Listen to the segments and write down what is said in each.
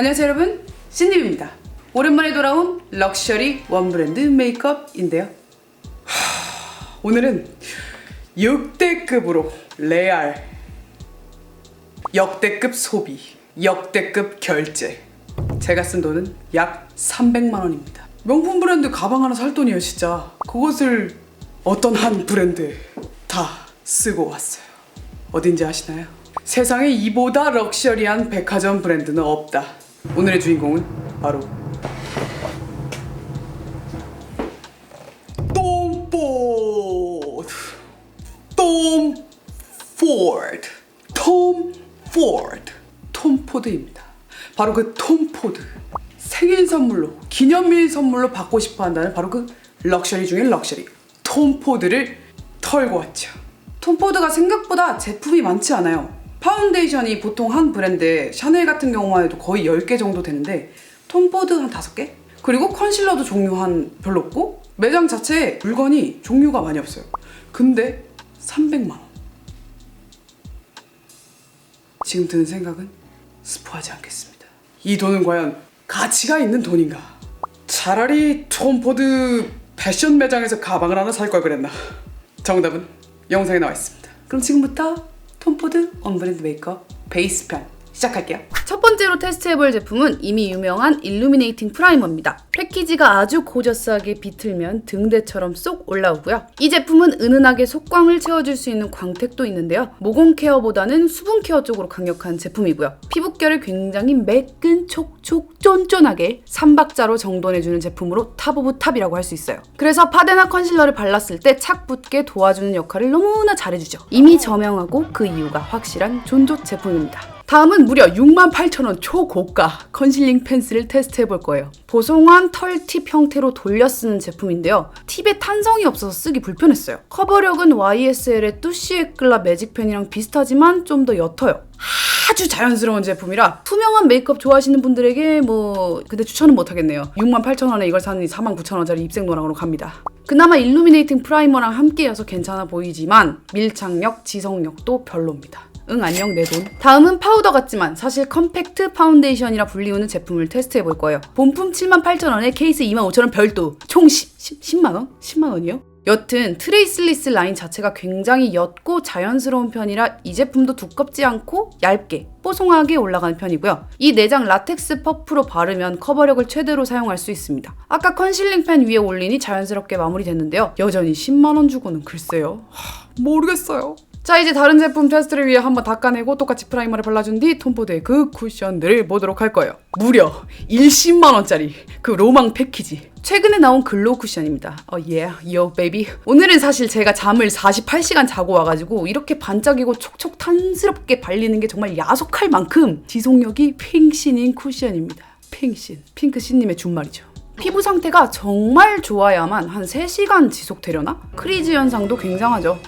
안녕하세요 여러분. 신님입니다. 오랜만에 돌아온 럭셔리 원브랜드 메이크업인데요. 하, 오늘은 역대급으로 레알 역대급 소비 역대급 결제. 제가 쓴 돈은 약 300만 원입니다. 명품 브랜드 가방 하나 살 돈이에요 진짜. 그것을 어떤 한 브랜드에 다 쓰고 왔어요. 어딘지 아시나요? 세상에 이보다 럭셔리한 백화점 브랜드는 없다. 오늘의 주인공은 바로 톰포드. 톰 포드. 톰 포드. 톰 포드입니다. 바로 그 톰 포드. 생일 선물로, 기념일 선물로 받고 싶어 한다는 바로 그 럭셔리 중의 럭셔리. 톰 포드를 털고 왔죠. 톰 포드가 생각보다 제품이 많지 않아요. 파운데이션이 보통 한 브랜드 샤넬 같은 경우만 해도 거의 10개 정도 되는데 톰포드 한 5개? 그리고 컨실러도 종류 한 별로 없고 매장 자체에 물건이 종류가 많이 없어요. 근데 300만 원. 지금 드는 생각은 스포하지 않겠습니다. 이 돈은 과연 가치가 있는 돈인가? 차라리 톰포드 패션 매장에서 가방을 하나 살 걸 그랬나? 정답은 영상에 나와 있습니다. 그럼 지금부터 톰포드 언브랜드 메이크업 베이스 편 시작할게요. 첫 번째로 테스트해볼 제품은 이미 유명한 일루미네이팅 프라이머입니다. 패키지가 아주 고저스하게 비틀면 등대처럼 쏙 올라오고요. 이 제품은 은은하게 속광을 채워줄 수 있는 광택도 있는데요. 모공 케어보다는 수분 케어 쪽으로 강력한 제품이고요. 피부결을 굉장히 매끈 촉촉 쫀쫀하게 삼박자로 정돈해주는 제품으로 탑 오브 탑이라고 할 수 있어요. 그래서 파데나 컨실러를 발랐을 때 착 붙게 도와주는 역할을 너무나 잘해주죠. 이미 저명하고 그 이유가 확실한 존조 제품입니다. 다음은 무려 68,000원 초고가 컨실링 펜슬을 테스트 해 볼 거예요. 보송한 털팁 형태로 돌려 쓰는 제품인데요. 팁에 탄성이 없어서 쓰기 불편했어요. 커버력은 YSL의 뚜시 에클라 매직펜이랑 비슷하지만 좀 더 옅어요. 아주 자연스러운 제품이라 투명한 메이크업 좋아하시는 분들에게 뭐 근데 추천은 못하겠네요. 68,000원에 이걸 사니 49,000원짜리 입생 노랑으로 갑니다. 그나마 일루미네이팅 프라이머랑 함께여서 괜찮아 보이지만 밀착력, 지속력도 별로입니다. 응 안녕 내 돈. 다음은 파우더 같지만 사실 컴팩트 파운데이션이라 불리우는 제품을 테스트해 볼 거예요. 본품 78,000원에 케이스 25,000원 별도 총 10, 10 만 원? 10만 원이요? 여튼 트레이슬리스 라인 자체가 굉장히 옅고 자연스러운 편이라 이 제품도 두껍지 않고 얇게 뽀송하게 올라가는 편이고요. 이 내장 라텍스 퍼프로 바르면 커버력을 최대로 사용할 수 있습니다. 아까 컨실링 펜 위에 올리니 자연스럽게 마무리됐는데요. 여전히 10만원 주고는 글쎄요. 하, 모르겠어요. 자 이제 다른 제품 테스트를 위해 한번 닦아내고 똑같이 프라이머를 발라준 뒤 톰포드의 그 쿠션들을 보도록 할 거예요. 무려 10만원짜리 그 로망 패키지. 최근에 나온 글로우 쿠션입니다. 어, 예, 요 베이비. 오늘은 사실 제가 잠을 48시간 자고 와가지고 이렇게 반짝이고 촉촉 탄스럽게 발리는 게 정말 야속할 만큼 지속력이 핑신인 쿠션입니다. 핑신. 핑크신님의 준말이죠. 피부 상태가 정말 좋아야만 한 3시간 지속되려나? 크리즈 현상도 굉장하죠.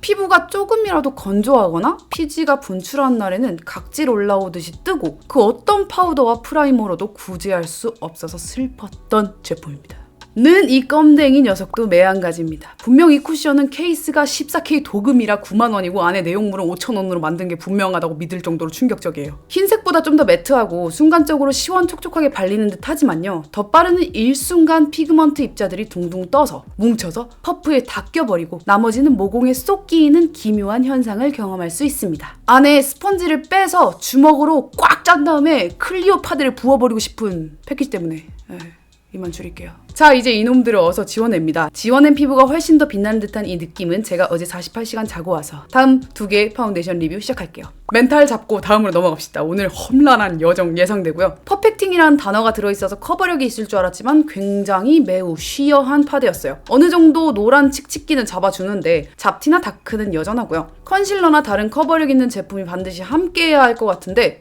피부가 조금이라도 건조하거나 피지가 분출한 날에는 각질 올라오듯이 뜨고 그 어떤 파우더와 프라이머로도 구제할 수 없어서 슬펐던 제품입니다. 는이 껌댕이 녀석도 매한가지입니다. 분명 이 쿠션은 케이스가 14K 도금이라 9만원이고 안에 내용물은 5천원으로 만든 게 분명하다고 믿을 정도로 충격적이에요. 흰색보다 좀 더 매트하고 순간적으로 시원촉촉하게 발리는 듯 하지만요. 덧바르는 일순간 피그먼트 입자들이 둥둥 떠서 뭉쳐서 퍼프에 다 껴버리고 나머지는 모공에 쏙 끼이는 기묘한 현상을 경험할 수 있습니다. 안에 스펀지를 빼서 주먹으로 꽉 짠 다음에 클리오 파드를 부어버리고 싶은 패키지 때문에 에이. 이만 줄일게요. 자, 이제 이놈들을 어서 지워냅니다. 지워낸 피부가 훨씬 더 빛나는 듯한 이 느낌은 제가 어제 48시간 자고 와서 다음 두 개의 파운데이션 리뷰 시작할게요. 멘탈 잡고 다음으로 넘어갑시다. 오늘 험난한 여정 예상되고요. 퍼펙팅이라는 단어가 들어있어서 커버력이 있을 줄 알았지만 굉장히 매우 쉬어한 파데였어요. 어느 정도 노란 칙칙기는 잡아주는데 잡티나 다크는 여전하고요. 컨실러나 다른 커버력 있는 제품이 반드시 함께해야 할 것 같은데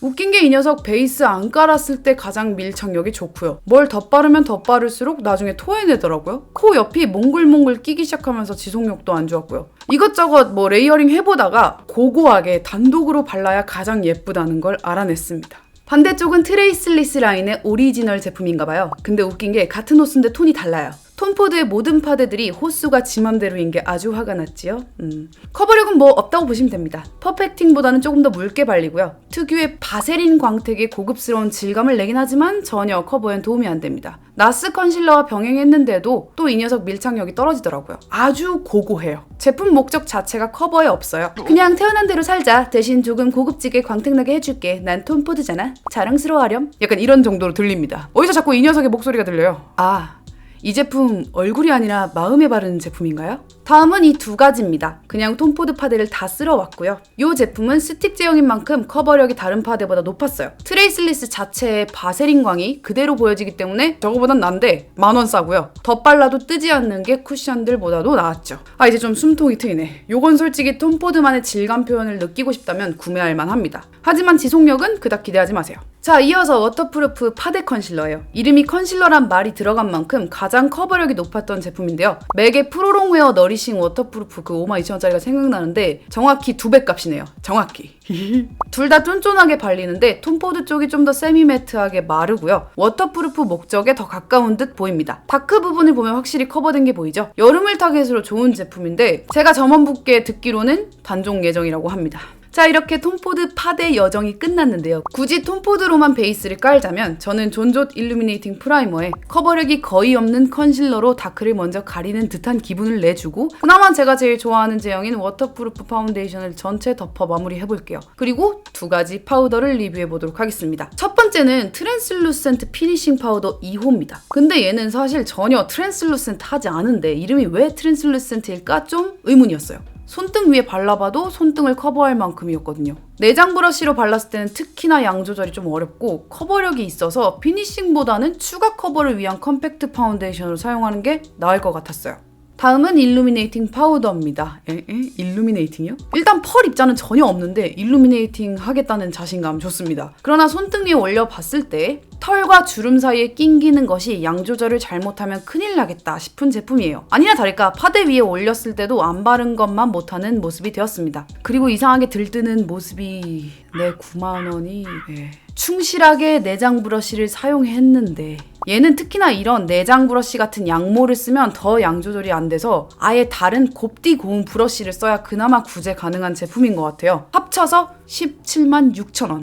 웃긴 게 이 녀석 베이스 안 깔았을 때 가장 밀착력이 좋고요. 뭘 덧바르면 덧바를수록 나중에 토해내더라고요. 코 옆이 몽글몽글 끼기 시작하면서 지속력도 안 좋았고요. 이것저것 뭐 레이어링 해보다가 고고하게 단독으로 발라야 가장 예쁘다는 걸 알아냈습니다. 반대쪽은 트레이슬리스 라인의 오리지널 제품인가봐요. 근데 웃긴 게 같은 옷인데 톤이 달라요. 톰포드의 모든 파데들이 호수가 지맘대로인 게 아주 화가 났지요. 음. 커버력은 뭐 없다고 보시면 됩니다. 퍼펙팅보다는 조금 더 묽게 발리고요. 특유의 바세린 광택의 고급스러운 질감을 내긴 하지만 전혀 커버엔 도움이 안 됩니다. 나스 컨실러와 병행했는데도 또 이 녀석 밀착력이 떨어지더라고요. 아주 고고해요. 제품 목적 자체가 커버에 없어요. 그냥 태어난 대로 살자. 대신 조금 고급지게 광택나게 해줄게. 난 톰포드잖아. 자랑스러워하렴. 약간 이런 정도로 들립니다. 어디서 자꾸 이 녀석의 목소리가 들려요? 아, 이 제품 얼굴이 아니라 마음에 바르는 제품인가요? 다음은 이 두 가지입니다. 그냥 톰포드 파데를 다 쓸어왔고요. 이 제품은 스틱 제형인 만큼 커버력이 다른 파데보다 높았어요. 트레이슬리스 자체의 바세린 광이 그대로 보여지기 때문에 저거보단 난데 만원 싸고요. 덧발라도 뜨지 않는 게 쿠션들보다도 나았죠. 아 이제 좀 숨통이 트이네. 요건 솔직히 톰포드만의 질감 표현을 느끼고 싶다면 구매할 만합니다. 하지만 지속력은 그닥 기대하지 마세요. 자, 이어서 워터프루프 파데 컨실러예요. 이름이 컨실러란 말이 들어간 만큼 가장 커버력이 높았던 제품인데요. 맥의 프로롱웨어 너리 싱 워터프루프 그 52,000원짜리가 생각나는데 정확히 두 배 값이네요. 정확히. 둘 다 쫀쫀하게 발리는데 톰포드 쪽이 좀 더 세미매트하게 마르고요. 워터프루프 목적에 더 가까운 듯 보입니다. 다크 부분을 보면 확실히 커버된 게 보이죠? 여름을 타겟으로 좋은 제품인데 제가 점원 분께 듣기로는 단종 예정이라고 합니다. 자 이렇게 톰포드 파데 여정이 끝났는데요. 굳이 톰포드로만 베이스를 깔자면 저는 존존 일루미네이팅 프라이머에 커버력이 거의 없는 컨실러로 다크를 먼저 가리는 듯한 기분을 내주고 그나마 제가 제일 좋아하는 제형인 워터프루프 파운데이션을 전체 덮어 마무리해볼게요. 그리고 두 가지 파우더를 리뷰해보도록 하겠습니다. 첫 번째는 트랜슬루센트 피니싱 파우더 2호입니다. 근데 얘는 사실 전혀 트랜슬루센트 하지 않은데 이름이 왜 트랜슬루센트일까 좀 의문이었어요. 손등 위에 발라봐도 손등을 커버할 만큼이었거든요. 내장 브러쉬로 발랐을 때는 특히나 양 조절이 좀 어렵고 커버력이 있어서 피니싱보다는 추가 커버를 위한 컴팩트 파운데이션으로 사용하는 게 나을 것 같았어요. 다음은 일루미네이팅 파우더입니다. 에? 에? 일루미네이팅이요? 일단 펄 입자는 전혀 없는데 일루미네이팅 하겠다는 자신감 좋습니다. 그러나 손등 위에 올려 봤을 때 털과 주름 사이에 낑기는 것이 양 조절을 잘못하면 큰일 나겠다 싶은 제품이에요. 아니나 다를까 파데 위에 올렸을 때도 안 바른 것만 못하는 모습이 되었습니다. 그리고 이상하게 들뜨는 모습이 내 9만 원이 네. 충실하게 내장 브러쉬를 사용했는데 얘는 특히나 이런 내장 브러쉬 같은 양모를 쓰면 더 양 조절이 안 돼서 아예 다른 곱디 고운 브러쉬를 써야 그나마 구제 가능한 제품인 것 같아요. 합쳐서 17만 6천 원.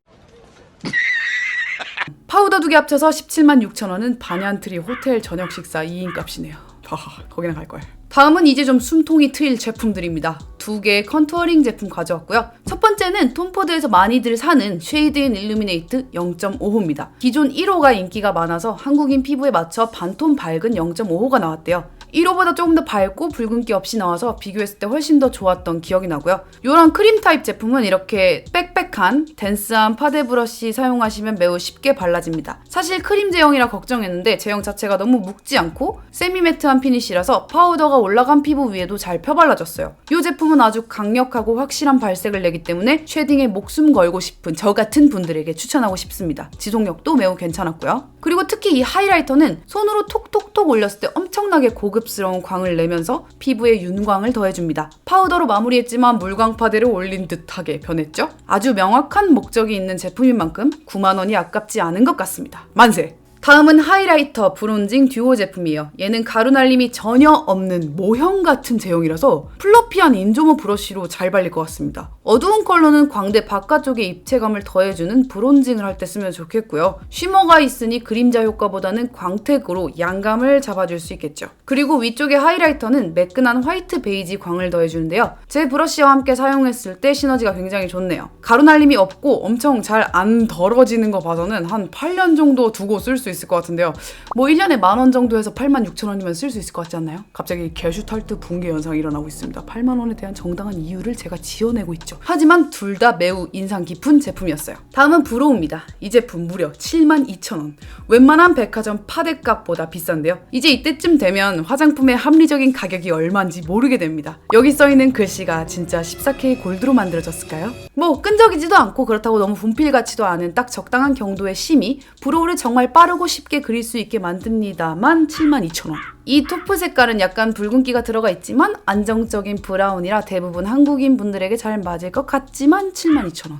파우더 두 개 합쳐서 17만 6천 원은 반얀트리 호텔 저녁 식사 2인 값이네요. 하하, 거기나 갈 걸. 다음은 이제 좀 숨통이 트일 제품들입니다. 두 개의 컨투어링 제품 가져왔고요. 첫 번째는 톰포드에서 많이들 사는 쉐이드 인 일루미네이트 0.5호입니다. 기존 1호가 인기가 많아서 한국인 피부에 맞춰 반톤 밝은 0.5호가 나왔대요. 1호보다 조금 더 밝고 붉은기 없이 나와서 비교했을 때 훨씬 더 좋았던 기억이 나고요. 이런 크림 타입 제품은 이렇게 빽빽한 댄스한 파데 브러쉬 사용하시면 매우 쉽게 발라집니다. 사실 크림 제형이라 걱정했는데 제형 자체가 너무 묵지 않고 세미매트한 피니시라서 파우더가 올라간 피부 위에도 잘 펴발라졌어요. 이 제품은 아주 강력하고 확실한 발색을 내기 때문에 쉐딩에 목숨 걸고 싶은 저 같은 분들에게 추천하고 싶습니다. 지속력도 매우 괜찮았고요. 그리고 특히 이 하이라이터는 손으로 톡톡톡 올렸을 때 엄청나게 고급스러운 광을 내면서 피부에 윤광을 더해줍니다. 파우더로 마무리했지만 물광 파데를 올린 듯하게 변했죠? 아주 명확한 목적이 있는 제품인 만큼 9만 원이 아깝지 않은 것 같습니다. 만세! 다음은 하이라이터 브론징 듀오 제품이에요. 얘는 가루 날림이 전혀 없는 모형 같은 제형이라서 플러피한 인조모 브러쉬로 잘 발릴 것 같습니다. 어두운 컬러는 광대 바깥쪽에 입체감을 더해주는 브론징을 할 때 쓰면 좋겠고요. 쉬머가 있으니 그림자 효과보다는 광택으로 양감을 잡아줄 수 있겠죠. 그리고 위쪽의 하이라이터는 매끈한 화이트 베이지 광을 더해주는데요. 제 브러쉬와 함께 사용했을 때 시너지가 굉장히 좋네요. 가루 날림이 없고 엄청 잘 안 덜어지는 거 봐서는 한 8년 정도 두고 쓸 수 있을 것 같은데요. 뭐 1년에 만 원 정도 해서 8만 6천 원이면 쓸 수 있을 것 같지 않나요? 갑자기 게슈탈트 붕괴 현상이 일어나고 있습니다. 8만 원에 대한 정당한 이유를 제가 지어내고 있죠. 하지만 둘 다 매우 인상 깊은 제품이었어요. 다음은 브로우입니다. 이 제품 무려 7만 2천 원. 웬만한 백화점 파데값보다 비싼데요. 이제 이때쯤 되면 화장품의 합리적인 가격이 얼마인지 모르게 됩니다. 여기 써있는 글씨가 진짜 14K 골드로 만들어졌을까요? 뭐 끈적이지도 않고 그렇다고 너무 분필 같지도 않은 딱 적당한 경도의 심이 브로우를 정말 빠르고 쉽게 그릴 수 있게 만듭니다만 72,000원. 이 토프 색깔은 약간 붉은기가 들어가 있지만 안정적인 브라운이라 대부분 한국인 분들에게 잘 맞을 것 같지만 72,000원.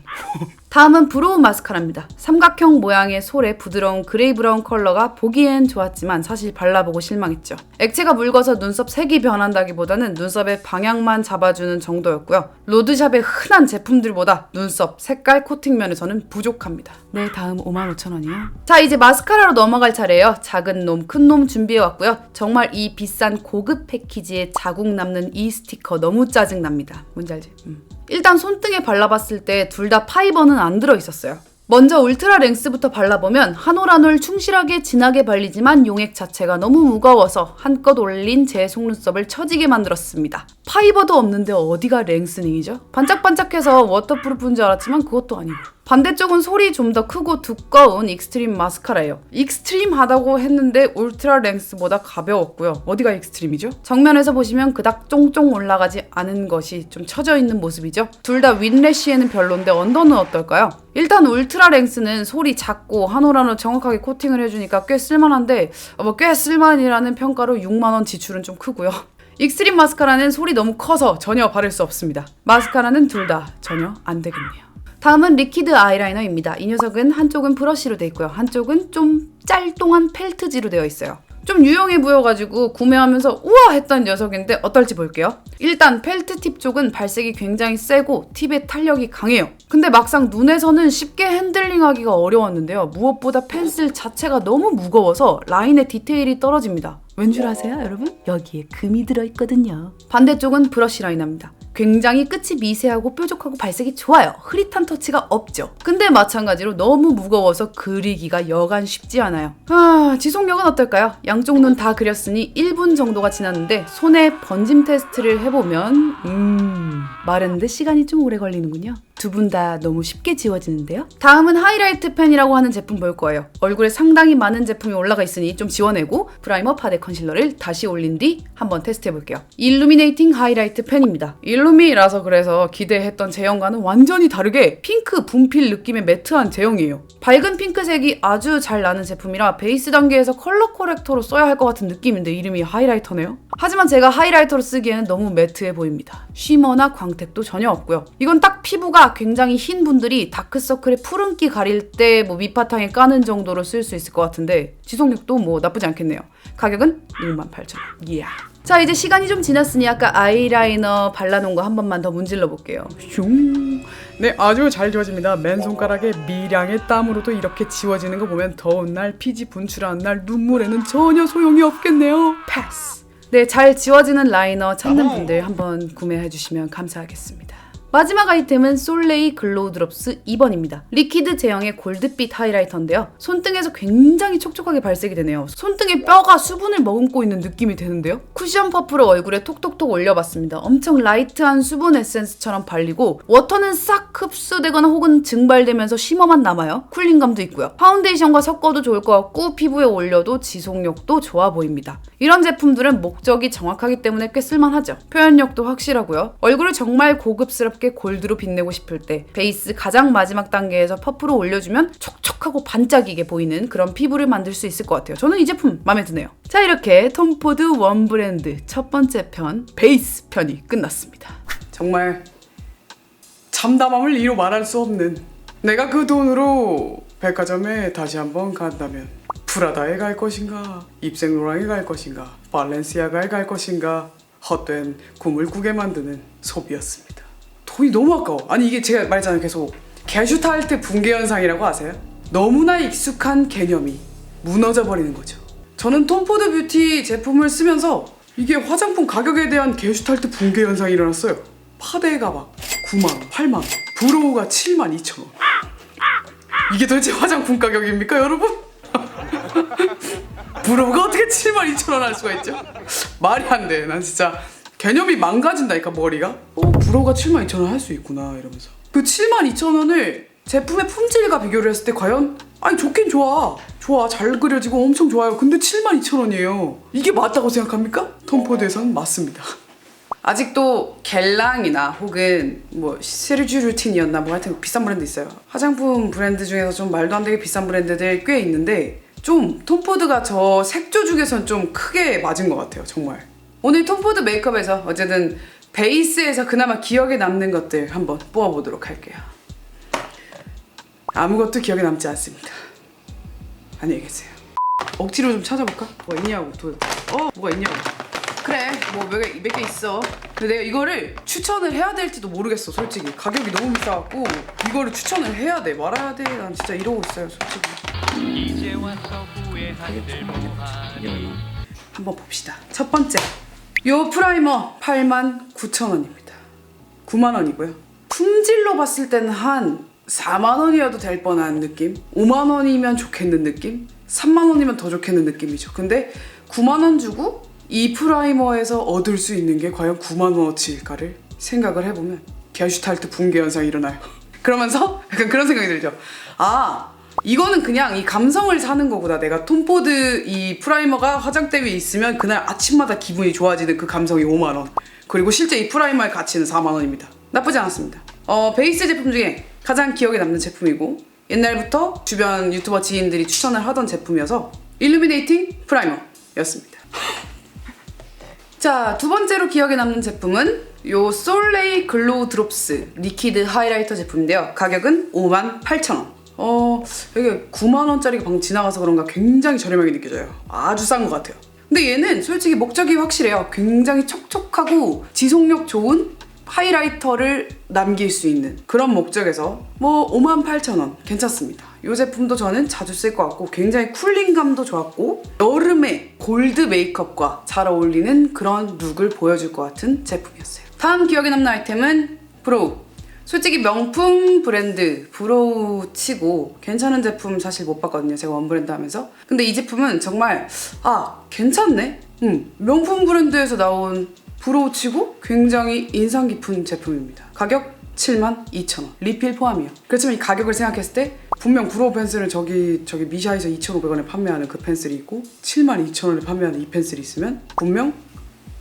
다음은 브로우 마스카라입니다. 삼각형 모양의 솔에 부드러운 그레이 브라운 컬러가 보기엔 좋았지만 사실 발라보고 실망했죠. 액체가 묽어서 눈썹 색이 변한다기보다는 눈썹의 방향만 잡아주는 정도였고요. 로드샵의 흔한 제품들보다 눈썹 색깔 코팅 면에서는 부족합니다. 네, 다음 55,000원이요. 자, 이제 마스카라로 넘어갈 차례예요. 작은 놈, 큰 놈 준비해왔고요. 정말 이 비싼 고급 패키지에 자국 남는 이 스티커 너무 짜증납니다. 뭔지 알지? 음. 일단 손등에 발라봤을 때 둘 다 파이버는 안 들어있었어요. 먼저 울트라 랭스부터 발라보면 한올한올 충실하게 진하게 발리지만 용액 자체가 너무 무거워서 한껏 올린 제 속눈썹을 처지게 만들었습니다. 파이버도 없는데 어디가 랭스닝이죠? 반짝반짝해서 워터프루프인 줄 알았지만 그것도 아니고 반대쪽은 솔이 좀더 크고 두꺼운 익스트림 마스카라예요. 익스트림하다고 했는데 울트라 랭스보다 가벼웠고요. 어디가 익스트림이죠? 정면에서 보시면 그닥 쫑쫑 올라가지 않은 것이 좀 처져 있는 모습이죠. 둘 다 윈래쉬에는 별론데 언더는 어떨까요? 일단 울트라 랭스는 솔이 작고 한올한올 정확하게 코팅을 해주니까 꽤 쓸만한데 어, 뭐꽤 쓸만이라는 평가로 6만원 지출은 좀 크고요. 익스트림 마스카라는 솔이 너무 커서 전혀 바를 수 없습니다. 마스카라는 둘 다 전혀 안 되겠네요. 다음은 리퀴드 아이라이너입니다. 이 녀석은 한쪽은 브러쉬로 되어 있고요. 한쪽은 좀 짤똥한 펠트지로 되어 있어요. 좀 유용해 보여가지고 구매하면서 우와 했던 녀석인데 어떨지 볼게요. 일단 펠트 팁 쪽은 발색이 굉장히 세고 팁의 탄력이 강해요. 근데 막상 눈에서는 쉽게 핸들링하기가 어려웠는데요. 무엇보다 펜슬 자체가 너무 무거워서 라인의 디테일이 떨어집니다. 왠 줄 아세요, 여러분? 여기에 금이 들어있거든요. 반대쪽은 브러쉬 라이너입니다. 굉장히 끝이 미세하고 뾰족하고 발색이 좋아요. 흐릿한 터치가 없죠. 근데 마찬가지로 너무 무거워서 그리기가 여간 쉽지 않아요. 아, 지속력은 어떨까요? 양쪽 눈 다 그렸으니 1분 정도가 지났는데 손에 번짐 테스트를 해보면 음... 마르는데 시간이 좀 오래 걸리는군요. 두 분 다 너무 쉽게 지워지는데요? 다음은 하이라이트 펜이라고 하는 제품 볼 거예요. 얼굴에 상당히 많은 제품이 올라가 있으니 좀 지워내고 프라이머 파데 컨실러를 다시 올린 뒤 한번 테스트 해 볼게요. 일루미네이팅 하이라이트 펜입니다. 일루미라서 그래서 기대했던 제형과는 완전히 다르게 핑크 분필 느낌의 매트한 제형이에요. 밝은 핑크색이 아주 잘 나는 제품이라 베이스 단계에서 컬러 코렉터로 써야 할 것 같은 느낌인데 이름이 하이라이터네요. 하지만 제가 하이라이터로 쓰기에는 너무 매트해 보입니다. 쉬머나 광택도 전혀 없고요. 이건 딱 피부가 굉장히 흰 분들이 다크서클에 푸른기 가릴 때 뭐 밑바탕에 까는 정도로 쓸 수 있을 것 같은데 지속력도 뭐 나쁘지 않겠네요. 가격은 18,000원. 이야. 자 이제 시간이 좀 지났으니 아까 아이라이너 발라놓은 거 한 번만 더 문질러 볼게요. 슝. 네, 아주 잘 지워집니다. 맨손가락에 미량의 땀으로도 이렇게 지워지는 거 보면 더운 날, 피지 분출한 날, 눈물에는 전혀 소용이 없겠네요. 패스. 네, 잘 지워지는 라이너 찾는 분들 한번 구매해 주시면 감사하겠습니다. 마지막 아이템은 솔레이 글로우 드롭스 2번입니다. 리퀴드 제형의 골드빛 하이라이터인데요. 손등에서 굉장히 촉촉하게 발색이 되네요. 손등에 뼈가 수분을 머금고 있는 느낌이 드는데요. 쿠션 퍼프로 얼굴에 톡톡톡 올려봤습니다. 엄청 라이트한 수분 에센스처럼 발리고 워터는 싹 흡수되거나 혹은 증발되면서 쉬머만 남아요. 쿨링감도 있고요. 파운데이션과 섞어도 좋을 것 같고 피부에 올려도 지속력도 좋아 보입니다. 이런 제품들은 목적이 정확하기 때문에 꽤 쓸만하죠. 표현력도 확실하고요. 얼굴을 정말 고급스럽게 골드로 빛내고 싶을 때 베이스 가장 마지막 단계에서 퍼프로 올려주면 촉촉하고 반짝이게 보이는 그런 피부를 만들 수 있을 것 같아요. 저는 이 제품 마음에 드네요. 자 이렇게 톰포드 원 브랜드 첫 번째 편 베이스 편이 끝났습니다. 정말 참담함을 이루 말할 수 없는 내가 그 돈으로 백화점에 다시 한번 간다면 프라다에 갈 것인가 입생로랑에 갈 것인가 발렌시아가에 갈 것인가 헛된 꿈을 꾸게 만드는 소비였습니다 돈이 너무 아까워 아니 이게 제가 말했잖아요 계속 게슈탈트 붕괴 현상이라고 아세요? 너무나 익숙한 개념이 무너져 버리는 거죠 저는 톰포드 뷰티 제품을 쓰면서 이게 화장품 가격에 대한 게슈탈트 붕괴 현상이 일어났어요. 파데가 막 9만 원, 8만 원, 브로우가 7만 2천 원. 이게 도대체 화장품 가격입니까, 여러분? 브로우가 어떻게 7만 2천 원 할 수가 있죠? 말이 안 돼. 난 진짜 개념이 망가진다니까 머리가. 어, 브로우가 7만 2천 원할 수 있구나 이러면서. 그 7만 2천 원을 제품의 품질과 비교를 했을 때 과연 아니 좋긴 좋아. 좋아 잘 그려지고 엄청 좋아요. 근데 7만 2천 원이에요. 이게 맞다고 생각합니까? 톰포드에선 맞습니다. 아직도 겔랑이나 혹은 뭐 세르주 루틴이었나 뭐 하여튼 비싼 브랜드 있어요. 화장품 브랜드 중에서 좀 말도 안 되게 비싼 브랜드들 꽤 있는데 좀 톰포드가 저 색조 중에선 좀 크게 맞은 것 같아요 정말 오늘 톰포드 메이크업에서 어쨌든 베이스에서 그나마 기억에 남는 것들 한번 뽑아보도록 할게요. 아무것도 기억에 남지 않습니다. 안녕히 계세요. 억지로 좀 찾아볼까? 뭐가 있냐고 도... 어 뭐가 있냐고. 그래 뭐몇개 몇 개 있어. 근데 내가 이거를 추천을 해야 될지도 모르겠어 솔직히. 가격이 너무 비싸갖고 이거를 추천을 해야 돼 말아야 돼 난 진짜 이러고 있어요 솔직히. 이제 와서 후회한들 뭐하니 한번 봅시다. 첫 번째 요 프라이머 89,000원입니다. 9만원이고요. 품질로 봤을 때는 한 4만원이어도 될 뻔한 느낌? 5만원이면 좋겠는 느낌? 3만원이면 더 좋겠는 느낌이죠. 근데 9만원 주고 이 프라이머에서 얻을 수 있는 게 과연 9만원어치일까를 생각을 해보면 게슈탈트 붕괴 현상이 일어나요. 그러면서 약간 그런 생각이 들죠. 아 이거는 그냥 이 감성을 사는 거구나. 내가 톰포드 이 프라이머가 화장대 위에 있으면 그날 아침마다 기분이 좋아지는 그 감성이 5만 원. 그리고 실제 이 프라이머의 가치는 4만 원입니다. 나쁘지 않았습니다. 어, 베이스 제품 중에 가장 기억에 남는 제품이고 옛날부터 주변 유튜버 지인들이 추천을 하던 제품이어서 일루미네이팅 프라이머였습니다. 자, 두 번째로 기억에 남는 제품은 요 솔레이 글로우 드롭스 리퀴드 하이라이터 제품인데요. 가격은 58,000원. 어, 이게 9만 원짜리가 방금 지나가서 그런가 굉장히 저렴하게 느껴져요. 아주 싼 것 같아요. 근데 얘는 솔직히 목적이 확실해요. 굉장히 촉촉하고 지속력 좋은 하이라이터를 남길 수 있는 그런 목적에서 뭐 58,000원 괜찮습니다. 이 제품도 저는 자주 쓸 것 같고 굉장히 쿨링감도 좋았고 여름에 골드 메이크업과 잘 어울리는 그런 룩을 보여줄 것 같은 제품이었어요. 다음 기억에 남는 아이템은 브로우. 솔직히 명품 브랜드 브로우 치고 괜찮은 제품 사실 못 봤거든요. 제가 원브랜드 하면서. 근데 이 제품은 정말 아 괜찮네. 음 명품 브랜드에서 나온 브로우 치고 굉장히 인상 깊은 제품입니다. 가격 72,000원. 리필 포함이요. 그렇지만 이 가격을 생각했을 때 분명 브로우 펜슬은 저기 저기 미샤에서 2,500원에 판매하는 그 펜슬이 있고 72,000원에 판매하는 이 펜슬이 있으면 분명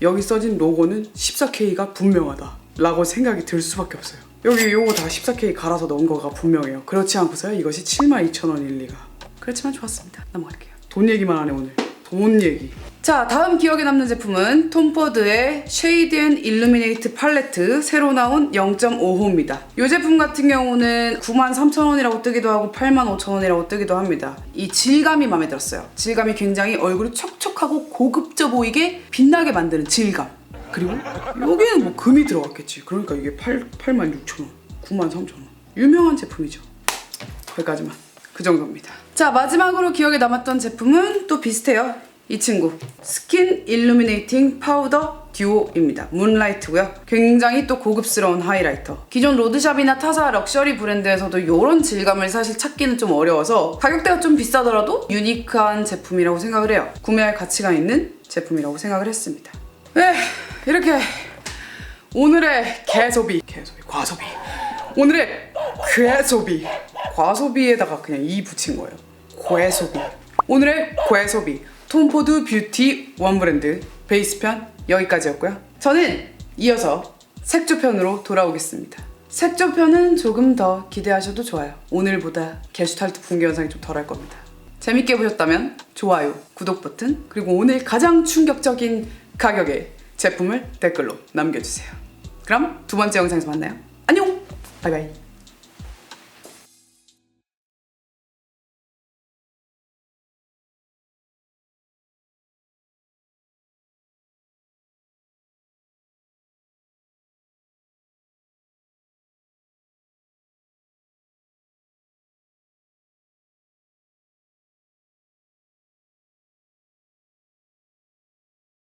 여기 써진 로고는 14K가 분명하다 라고 생각이 들 수밖에 없어요 여기 요거 다 14K 갈아서 넣은 거가 분명해요. 그렇지 않고서야 이것이 72,000원일 리가. 그렇지만 좋았습니다. 넘어갈게요. 돈 얘기만 하네 오늘. 돈 얘기. 자 다음 기억에 남는 제품은 톰포드의 쉐이드 앤 일루미네이트 팔레트 새로 나온 0.5호입니다. 이 제품 같은 경우는 93,000원이라고 뜨기도 하고 85,000원이라고 뜨기도 합니다. 이 질감이 마음에 들었어요. 질감이 굉장히 얼굴이 촉촉하고 고급져 보이게 빛나게 만드는 질감 그리고 여기는 뭐 금이 들어갔겠지. 그러니까 이게 8, 86,000원 93,000원. 유명한 제품이죠. 거기까지만. 그 정도입니다. 자 마지막으로 기억에 남았던 제품은 또 비슷해요. 이 친구. 스킨 일루미네이팅 파우더 듀오입니다. 문라이트고요. 굉장히 또 고급스러운 하이라이터. 기존 로드샵이나 타사 럭셔리 브랜드에서도 이런 질감을 사실 찾기는 좀 어려워서 가격대가 좀 비싸더라도 유니크한 제품이라고 생각을 해요. 구매할 가치가 있는 제품이라고 생각을 했습니다 네 이렇게 오늘의 개소비 개소비 과소비. 오늘의 괴소비. 과소비에다가 그냥 이 붙인 거예요. 괴소비. 오늘의 괴소비. 톰포드 뷰티 원브랜드 베이스편 여기까지였고요. 저는 이어서 색조편으로 돌아오겠습니다. 색조편은 조금 더 기대하셔도 좋아요. 오늘보다 게슈탈트 붕괴 현상이 좀 덜할 겁니다 재밌게 보셨다면 좋아요 구독 버튼 그리고 오늘 가장 충격적인 가격의 제품을 댓글로 남겨주세요. 그럼 두 번째 영상에서 만나요. 안녕! 바이바이